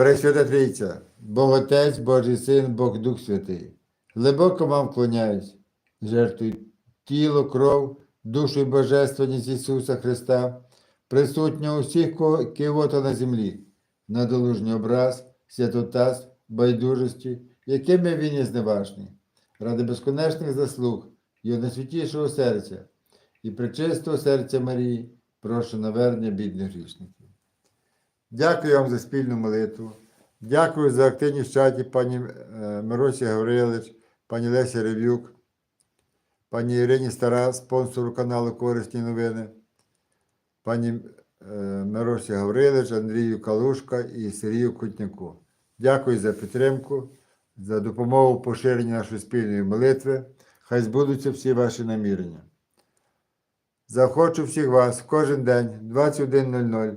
Пресвята Трійця, Бог Отець, Божий Син, Бог Дух Святий, глибоко вам вклоняюсь, жертвуй тіло, кров, душу і божественність Ісуса Христа, присутнього у всіх ко- кивота на землі, надолужній образ, святотаз, байдужості, якими він є зневажний, ради безконечних заслуг Його найсвятішого серця і пречистого серця Марії, прошу навернення бідних грішників. Дякую вам за спільну молитву. Дякую за активність в чаті пані е, Миросі Гаврилич, пані Лесі Рев'юк, пані Ірині Стара, спонсору каналу Корисні новини, пані е, Миросі Гаврилич, Андрію Калушка і Сергію Кутняку. Дякую за підтримку, за допомогу в поширенні нашої спільної молитви. Хай збудуться всі ваші намірення. Захочу всіх вас кожен день 21.00